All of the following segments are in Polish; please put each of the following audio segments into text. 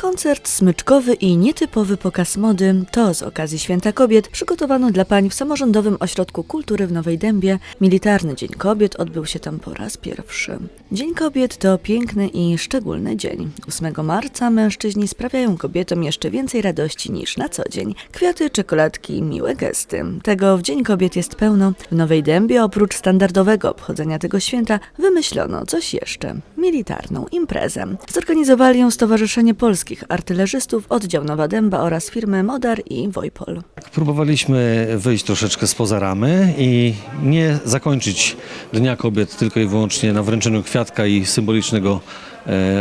Koncert smyczkowy i nietypowy pokaz mody to z okazji Święta Kobiet przygotowano dla pań w Samorządowym Ośrodku Kultury w Nowej Dębie. Militarny Dzień Kobiet odbył się tam po raz pierwszy. Dzień Kobiet to piękny i szczególny dzień. 8 marca mężczyźni sprawiają kobietom jeszcze więcej radości niż na co dzień. Kwiaty, czekoladki miłe gesty. Tego w Dzień Kobiet jest pełno. W Nowej Dębie oprócz standardowego obchodzenia tego święta wymyślono coś jeszcze. Militarną imprezę. Zorganizowali ją Stowarzyszenie Polskich Artylerzystów, oddział Nowa Dęba oraz firmy Modar i Wojpol. Próbowaliśmy wyjść troszeczkę spoza ramy i nie zakończyć Dnia Kobiet tylko i wyłącznie na wręczeniu kwiatka i symbolicznego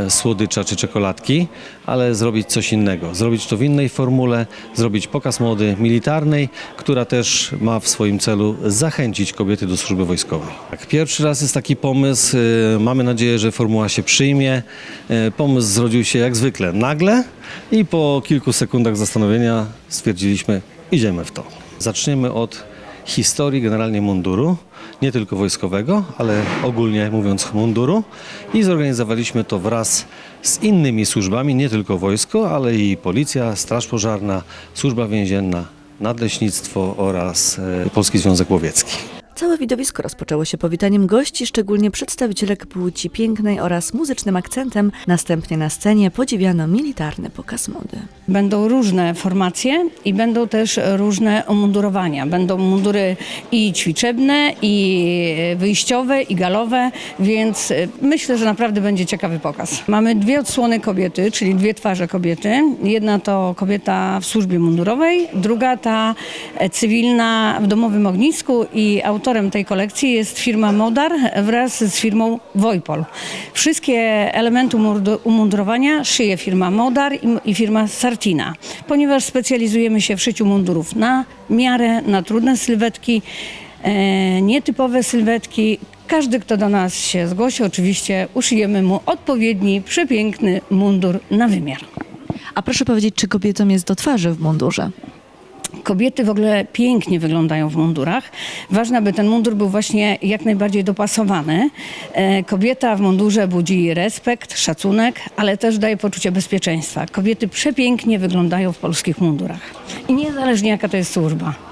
słodycza czy czekoladki, ale zrobić coś innego. Zrobić to w innej formule, zrobić pokaz mody militarnej, która też ma w swoim celu zachęcić kobiety do służby wojskowej. Tak, pierwszy raz jest taki pomysł, e, mamy nadzieję, że formuła się przyjmie. E, pomysł zrodził się jak zwykle nagle i po kilku sekundach zastanowienia stwierdziliśmy, idziemy w to. Zaczniemy od historii generalnie munduru, nie tylko wojskowego, ale ogólnie mówiąc munduru i zorganizowaliśmy to wraz z innymi służbami, nie tylko wojsko, ale i policja, straż pożarna, służba więzienna, nadleśnictwo oraz e, Polski Związek Łowiecki. Całe widowisko rozpoczęło się powitaniem gości, szczególnie przedstawicielek płci pięknej oraz muzycznym akcentem. Następnie na scenie podziwiano militarny pokaz mody. Będą różne formacje i będą też różne umundurowania. Będą mundury i ćwiczebne, i wyjściowe, i galowe, więc y, myślę, że naprawdę będzie ciekawy pokaz. Mamy dwie odsłony kobiety, czyli dwie twarze kobiety. Jedna to kobieta w służbie mundurowej, druga ta e, cywilna w domowym ognisku i autorem tej kolekcji jest firma Modar wraz z firmą Wojpol. Wszystkie elementy umundu- umundurowania szyje firma Modar i, i firma Sartina, ponieważ specjalizujemy się w szyciu mundurów na miarę, na trudne sylwetki, e, nietypowe sylwetki. Każdy, kto do nas się zgłosi, oczywiście uszyjemy mu odpowiedni, przepiękny mundur na wymiar. A proszę powiedzieć, czy kobietom jest do twarzy w mundurze? Kobiety w ogóle pięknie wyglądają w mundurach. Ważne, aby ten mundur był właśnie jak najbardziej dopasowany. E, Kobieta w mundurze budzi respekt, szacunek, ale też daje poczucie bezpieczeństwa. Kobiety przepięknie wyglądają w polskich mundurach. I niezależnie jaka to jest służba.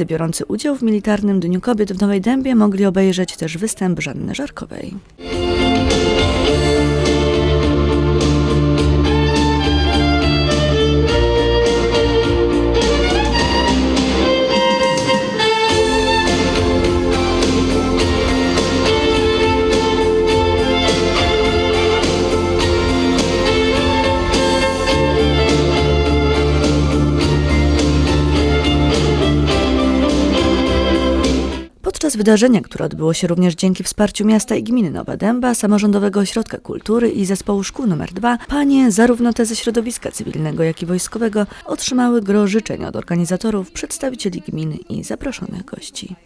Wszyscy biorący udział w militarnym Dniu Kobiet w Nowej Dębie mogli obejrzeć też występ Żanny Żarkowej. Podczas wydarzenia, które odbyło się również dzięki wsparciu miasta i gminy Nowa Dęba, Samorządowego Ośrodka Kultury i Zespołu Szkół nr 2, panie, zarówno te ze środowiska cywilnego, jak i wojskowego, otrzymały gro życzeń od organizatorów, przedstawicieli gminy i zaproszonych gości.